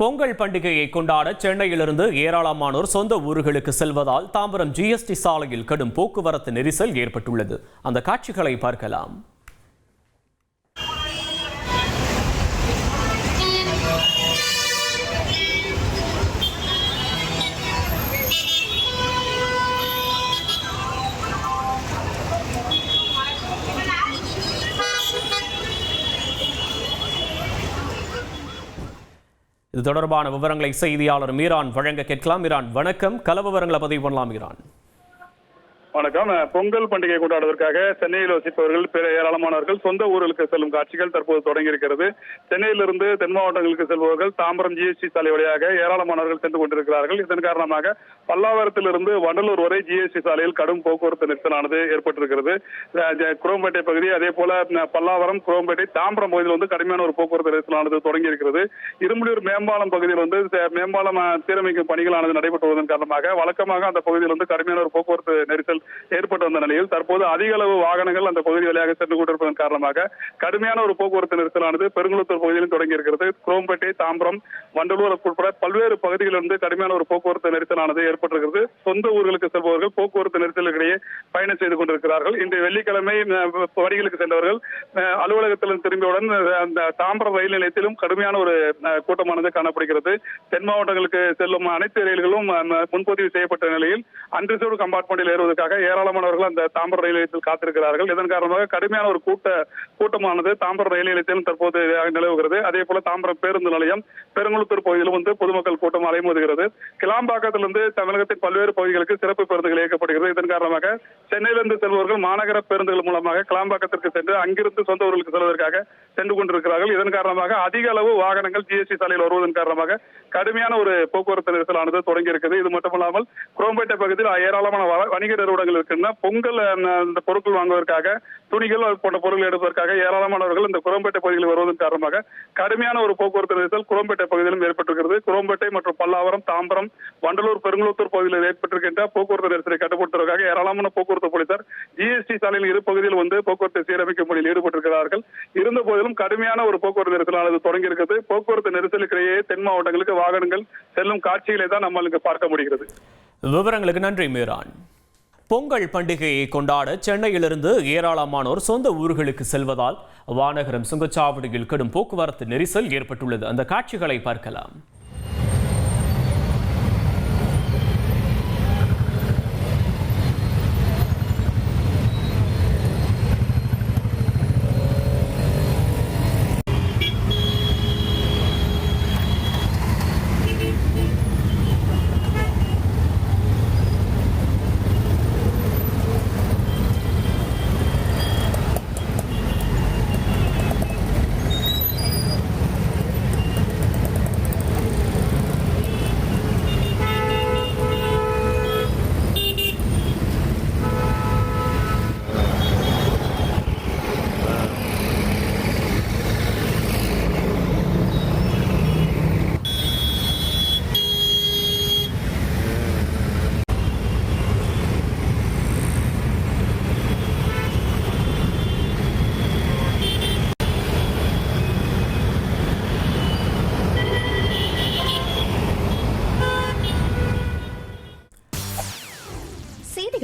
பொங்கல் பண்டிகையை கொண்டாட சென்னையிலிருந்து ஏராளமானோர் சொந்த ஊர்களுக்கு செல்வதால் தாம்பரம் ஜிஎஸ்டி சாலையில் கடும் போக்குவரத்து நெரிசல் ஏற்பட்டுள்ளது. அந்த காட்சிகளை பார்க்கலாம். இது தொடர்பான விவரங்களை செய்தியாளர் மீரான் வழங்க கேட்கலாம். மீரான் வணக்கம். கல விவரங்களை பதிவு பண்ணலாம் மீரான். வணக்கம். பொங்கல் பண்டிகை கொண்டாடுவதற்காக சென்னையில் வசிப்பவர்கள் பிற ஏராளமானவர்கள் சொந்த ஊர்களுக்கு செல்லும் காட்சிகள் தற்போது தொடங்கி இருக்கிறது சென்னையிலிருந்து தென் மாவட்டங்களுக்கு செல்பவர்கள் தாம்பரம் ஜிஎஸ்டி சாலை வழியாக ஏராளமானவர்கள் சென்று கொண்டிருக்கிறார்கள். இதன் காரணமாக பல்லாவரத்திலிருந்து வண்டலூர் வரை ஜிஎஸ்டி சாலையில் கடும் போக்குவரத்து நெரிசலானது ஏற்பட்டிருக்கிறது. குரோம்பேட்டை பகுதி அதே போல பல்லாவரம் குரோம்பேட்டை தாம்பரம் பகுதியில் வந்து கடுமையான ஒரு போக்குவரத்து நெரிசலானது தொடங்கி இருக்கிறது இரும்புலியூர் மேம்பாலம் பகுதியில் வந்து மேம்பாலம் சீரமைக்கும் பணிகளானது நடைபெற்று வருவதன் காரணமாக வழக்கமாக அந்த பகுதியில் வந்து கடுமையான ஒரு போக்குவரத்து நெரிசல் ஏற்பட்டு வந்த நிலையில் தற்போது அதிக அளவு வாகனங்கள் அந்த பகுதி வழியாக சென்று கொண்டிருப்பதன் காரணமாக கடுமையான ஒரு போக்குவரத்து நெரிசலானது பெருங்குளத்தூர் பகுதியிலும் தொடங்கி இருக்கிறது குரோம்பேட்டை தாம்பரம் வண்டலூர் உட்பட பல்வேறு பகுதிகளிலிருந்து கடுமையான ஒரு போக்குவரத்து நெரிசலானது ஏற்பட்டிருக்கிறது. சொந்த ஊர்களுக்கு செல்பவர்கள் போக்குவரத்து நெரிசலுக்கிடையே பயணம் செய்து கொண்டிருக்கிறார்கள். இன்று வெள்ளிக்கிழமை அஹ், வடிகளுக்கு சென்றவர்கள் அஹ், திரும்பியவுடன் அந்த தாம்பரம் ரயில் நிலையத்திலும் கடுமையான ஒரு கூட்டமானது காணப்படுகிறது. தென் மாவட்டங்களுக்கு செல்லும் அனைத்து ரயில்களும் முன்பதிவு செய்யப்பட்ட நிலையில் அன்ரிசர்வ் கம்பார்ட்மெண்டில் ஏறுவதற்காக ஏராளமானவர்கள் அந்த தாம்பரம் ரயில் நிலையத்தில் காத்திருக்கிறார்கள். இதன் காரணமாக கடுமையான ஒரு கூட்ட கூட்டமானது தாம்பரம் ரயில் நிலையத்திலும் தற்போது நிலவுகிறது. அதே போல தாம்பரம் பேருந்து நிலையம் பெருங்குளத்தூர் பகுதியிலும் வந்து பொதுமக்கள் கூட்டம் அலைமோதுகிறது. கிளாம்பாக்கத்திலிருந்து தமிழகத்தின் பல்வேறு பகுதிகளுக்கு சிறப்பு பேருந்துகள் இயக்கப்படுகிறது. இதன் காரணமாக சென்னையிலிருந்து செல்பவர்கள் மாநகர பேருந்துகள் மூலமாக கிளாம்பாக்கத்திற்கு சென்று அங்கிருந்து சொந்த ஊர்களுக்கு செல்வதற்காக சென்று கொண்டிருக்கிறார்கள். இதன் காரணமாக அதிக அளவு வாகனங்கள் ஜிஎஸ்டி சாலையில் வருவதன் காரணமாக கடுமையான ஒரு போக்குவரத்து நெரிசலானது தொடங்கி இருக்குது இது மட்டுமல்லாமல் குரோம்பேட்டை பகுதியில் ஏராளமான வணிக நிறுவனம் நிறுவனங்கள் இருக்குன்னா பொங்கல் இந்த பொருட்கள் வாங்குவதற்காக துணிகள் அது போன்ற பொருட்கள் எடுப்பதற்காக ஏராளமானவர்கள் இந்த குரம்பேட்டை பகுதியில் வருவதன் காரணமாக கடுமையான ஒரு போக்குவரத்து நெரிசல் குரம்பேட்டை பகுதியிலும் ஏற்பட்டிருக்கிறது. குரம்பேட்டை மற்றும் பல்லாவரம் தாம்பரம் வண்டலூர் பெருங்குளத்தூர் பகுதியில் ஏற்பட்டிருக்கின்ற போக்குவரத்து நெரிசலை கட்டுப்படுத்துவதற்காக ஏராளமான போக்குவரத்து போலீசார் ஜிஎஸ்டி சாலையில் இரு பகுதியில் வந்து போக்குவரத்தை சீரமைக்கும் பணியில் ஈடுபட்டிருக்கிறார்கள். இருந்த போதிலும் கடுமையான ஒரு போக்குவரத்து நெரிசலானது தொடங்கி இருக்கிறது போக்குவரத்து நெரிசலுக்கிடையே தென் மாவட்டங்களுக்கு வாகனங்கள் செல்லும் காட்சிகளை தான் நம்மளுக்கு பார்க்க முடிகிறது. விவரங்களுக்கு நன்றி மீரான். பொங்கல் பண்டிகையை கொண்டாட சென்னையிலிருந்து ஏராளமானோர் சொந்த ஊர்களுக்கு செல்வதால் வானகரம் சுங்கச்சாவடியில் கடும் போக்குவரத்து நெரிசல் ஏற்பட்டுள்ளது. அந்த காட்சிகளை பார்க்கலாம்.